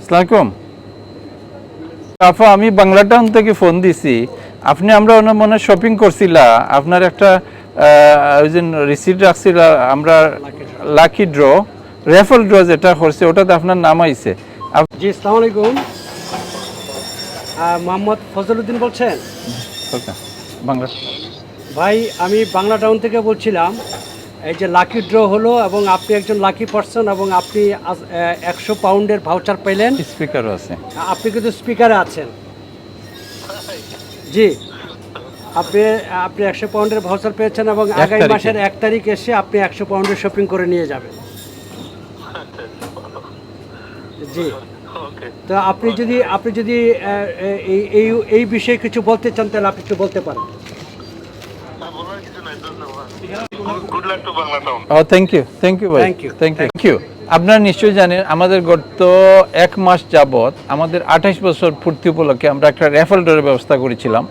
আসসালামাইকুম আপা আমি বাংলা টাউন থেকে ফোন দিছি। আপনি আমরা ওনার মনে শপিং করছিলা। আপনার একটা আহ, ওই যে রিসিট রাখছিল আমরা লাকি ড্র রেফল ড্র যেটা করছে ওটাতে আপনার নাম আইছে। জি আসসালামু আলাইকুম মোহাম্মদ ফজলুদ্দিন বলছেন? বাংলা ভাই আমি বাংলা টাউন থেকে বলছিলাম। এই যে লাকি ড্র হলো এবং আপনি একজন লাকি পার্সন এবং আপনি একশো পাউন্ডের ভাউচার পেলেন। স্পিকারও আছে। আপনি কিন্তু স্পিকারে আছেন। জি। আপনি আপনি একশো পাউন্ডের ভাউচার পেয়েছেন এবং আগামী মাসের এক তারিখ এসে আপনি একশো পাউন্ডের শপিং করে নিয়ে যাবেন। জি। তো আপনি যদি আপনি যদি এই এই এই বিষয়ে কিছু বলতে চান তাহলে আপনি একটু বলতে পারেন। Good luck to Bangla town O thank you thank you ভাই থ্যাংক ইউ থ্যাংক ইউ আপনারা নিশ্চয়ই জানেন আমাদের গত এক মাস যাবত আমাদের আঠাশ বছর পূর্তি উপলক্ষে আমরা একটা রেফাল ড্রের ব্যবস্থা করেছিলাম।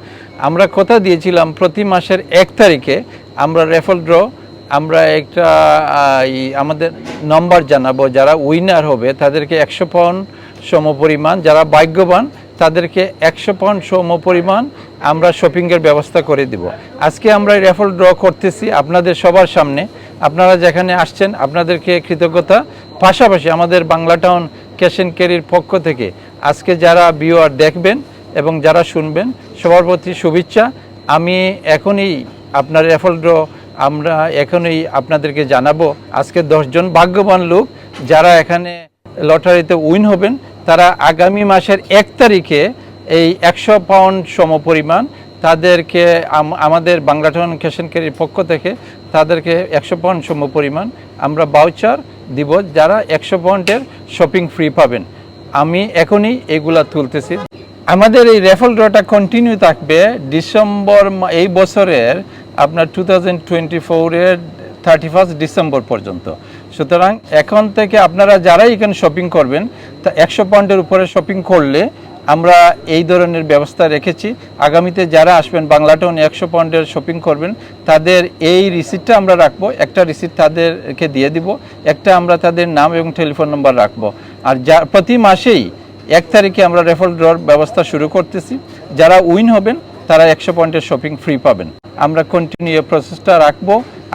আমরা কথা দিয়েছিলাম প্রতি মাসের এক তারিখে আমরা রেফাল ড্র আমরা একটা আমাদের নম্বর জানাব যারা উইনার হবে তাদেরকে একশো পাউন্ড সমপরিমাণ যারা ভাগ্যবান তাদেরকে একশো পাউন্ড সম পরিমাণ আমরা শপিংয়ের ব্যবস্থা করে দিব। আজকে আমরা রেফাল ড্র করতেছি আপনাদের সবার সামনে। আপনারা যেখানে আসছেন, আপনাদেরকে কৃতজ্ঞতা। পাশাপাশি আমাদের বাংলা টাউন ক্যাশ অ্যান্ড ক্যারির পক্ষ থেকে আজকে যারা বিওয়ার দেখবেন এবং যারা শুনবেন, সবার প্রতি শুভেচ্ছা। আমি এখনই আপনার রেফাল ড্র আমরা এখনই আপনাদেরকে জানাব। আজকে দশজন ভাগ্যবান লোক যারা এখানে লটারিতে উইন হবেন তারা আগামী মাসের এক তারিখে এই একশো পাউন্ড সমপরিমাণ তাদেরকে আমাদের বাংলা টাউন পক্ষ থেকে তাদেরকে একশো পাউন্ড সমপরিমাণ আমরা বাউচার দিব, যারা একশো পাউন্ডের শপিং ফ্রি পাবেন। আমি এখনই এগুলা তুলতেছি। আমাদের এই রেফল ড্রটা কন্টিনিউ থাকবে ডিসেম্বর এই বছরের আপনার টু থাউজেন্ড টোয়েন্টি ফোরের থার্টি ফার্স্ট ডিসেম্বর পর্যন্ত। সুতরাং এখন থেকে আপনারা যারাই এখানে শপিং করবেন, তা একশো পয়েন্টের উপরে শপিং করলে আমরা এই ধরনের ব্যবস্থা রেখেছি। আগামীতে যারা আসবেন বাংলা টাউন একশো পয়েন্টের শপিং করবেন, তাদের এই রিসিপ্টটা আমরা রাখব। একটা রিসিপ্ট তাদেরকে দিয়ে দিব, একটা আমরা তাদের নাম এবং টেলিফোন নম্বর রাখব। আর যা, প্রতি মাসেই এক তারিখে আমরা রেফার ড্রর ব্যবস্থা শুরু করতেছি। যারা উইন হবেন, তারা একশো পয়েন্টের শপিং ফ্রি পাবেন। আমরা কন্টিনিউ প্রসেসটা রাখব।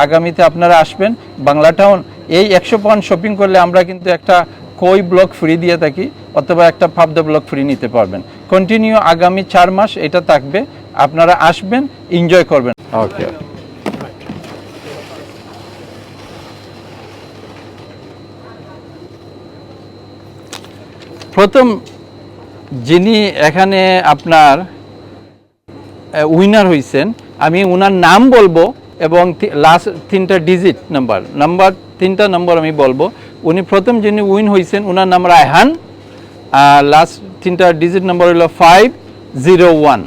আগামীতে আপনারা আসবেন বাংলা টাউন এই একশো পয়েন্ট শপিং করলে আমরা কিন্তু একটা কই ব্লক ফ্রি দিয়ে থাকি অথবা একটা ফাবদা ব্লক ফ্রি নিতে পারবেন। কন্টিনিউ আগামী চার মাস এটা থাকবে আপনারা আসবেন এনজয় করবেন। ওকে প্রথম যিনি এখানে আপনার উইনার হয়েছেন আমি ওনার নাম বলব এবং লাস্ট তিনটা ডিজিট নাম্বার নাম্বার তিনটা নম্বর আমি বলব। উনি প্রথম যিনি উইন হয়েছেন ওনার নাম রায়হান। আর লাস্ট তিনটা ডিজিট নাম্বার হলো five zero one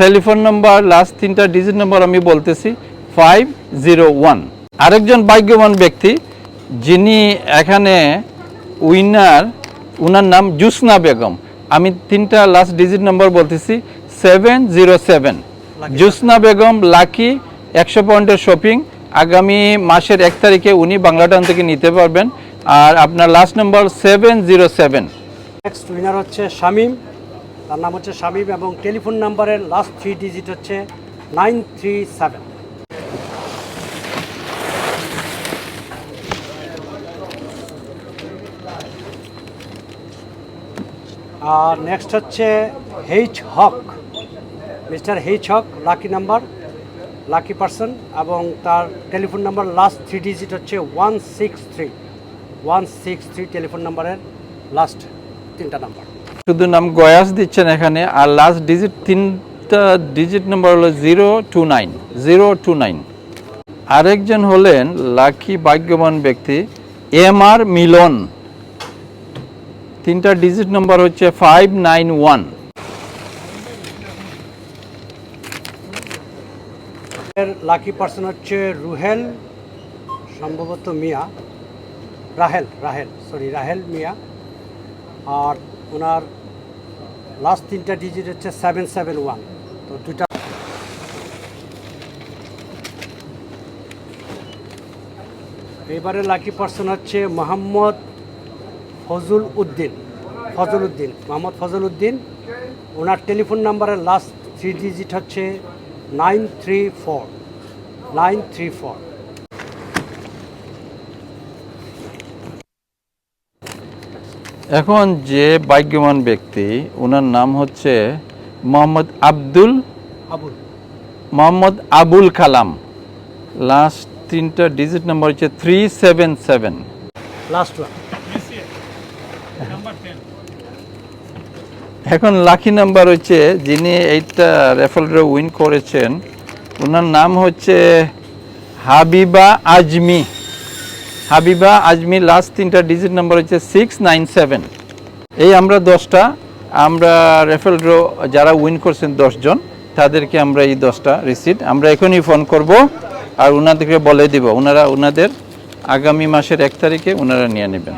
telephone number last তিনটা ডিজিট নাম্বার আমি বলতেছি ফাইভ জিরো ওয়ান আরেকজন ভাগ্যবান ব্যক্তি যিনি এখানে উইনার ওনার নাম জুসনা বেগম। আমি তিনটা লাস্ট ডিজিট নাম্বার বলতেছি seven zero seven Jusna Begum lucky একশো পয়েন্টের শপিং আগামী মাসের এক তারিখে উনি বাংলাটাউন থেকে নিতে পারবেন। আর আপনার last number seven zero seven next winner হচ্ছে শামিম। তার নাম হচ্ছে শামিম এবং টেলিফোন নাম্বারের লাস্ট থ্রি ডিজিট হচ্ছে নাইন থ্রি সেভেন আর নেক্সট হচ্ছে H Haque mister H Haque lucky number lucky person এবং তার telephone number last three digit হচ্ছে one six three one six three telephone নাম্বারের লাস্ট তিনটা নাম্বার শুধু নাম গয়াস দিচ্ছেন এখানে, আর লাস্ট ডিজিট তিনটা ডিজিট নাম্বার হলো zero two nine zero two nine আরেকজন হলেন লাকি ভাগ্যবান ব্যক্তি এম আর মিলন। তিনটা ডিজিট নাম্বার হচ্ছে ফাইভ নাইন ওয়ান এর লাকি পার্সন হচ্ছে রুহেল, সম্ভবত মিয়া, রাহেল রাহেল সরি রাহেল মিয়া। আর ওনার লাস্ট তিনটা ডিজিট হচ্ছে সেভেন সেভেন ওয়ান তো দুটা এবারে লাকি পার্সন হচ্ছে মোহাম্মদ ফজল উদ্দিন ফজল উদ্দিন, মোহাম্মদ ফজল উদ্দিন। ওনার টেলিফোন নাম্বারের লাস্ট থ্রি ডিজিট হচ্ছে nine three four nine three four. এখন যে ভাগ্যবান ব্যক্তি ওনার নাম হচ্ছে মোহাম্মদ আব্দুল আবুল। মোহাম্মদ আবুল কালাম। লাস্ট তিনটা ডিজিট নাম্বার হচ্ছে three seven seven last one এখন লাকি নাম্বার হচ্ছে যিনি এইটা রেফারেল উইন করেছেন ওনার নাম হচ্ছে হাবিবা আজমি। হাবিবা আজমি লাস্ট তিনটা ডিজিট নাম্বার হচ্ছে সিক্স নাইন সেভেন এই আমরা দশটা, আমরা রেফারেল ড্র যারা উইন করছেন দশজন, তাদেরকে আমরা এই দশটা রিসিট আমরা এখনই ফোন করব আর ওনাদেরকে বলে দিব। ওনারা ওনাদের আগামী মাসের এক তারিখে ওনারা নিয়ে নেবেন।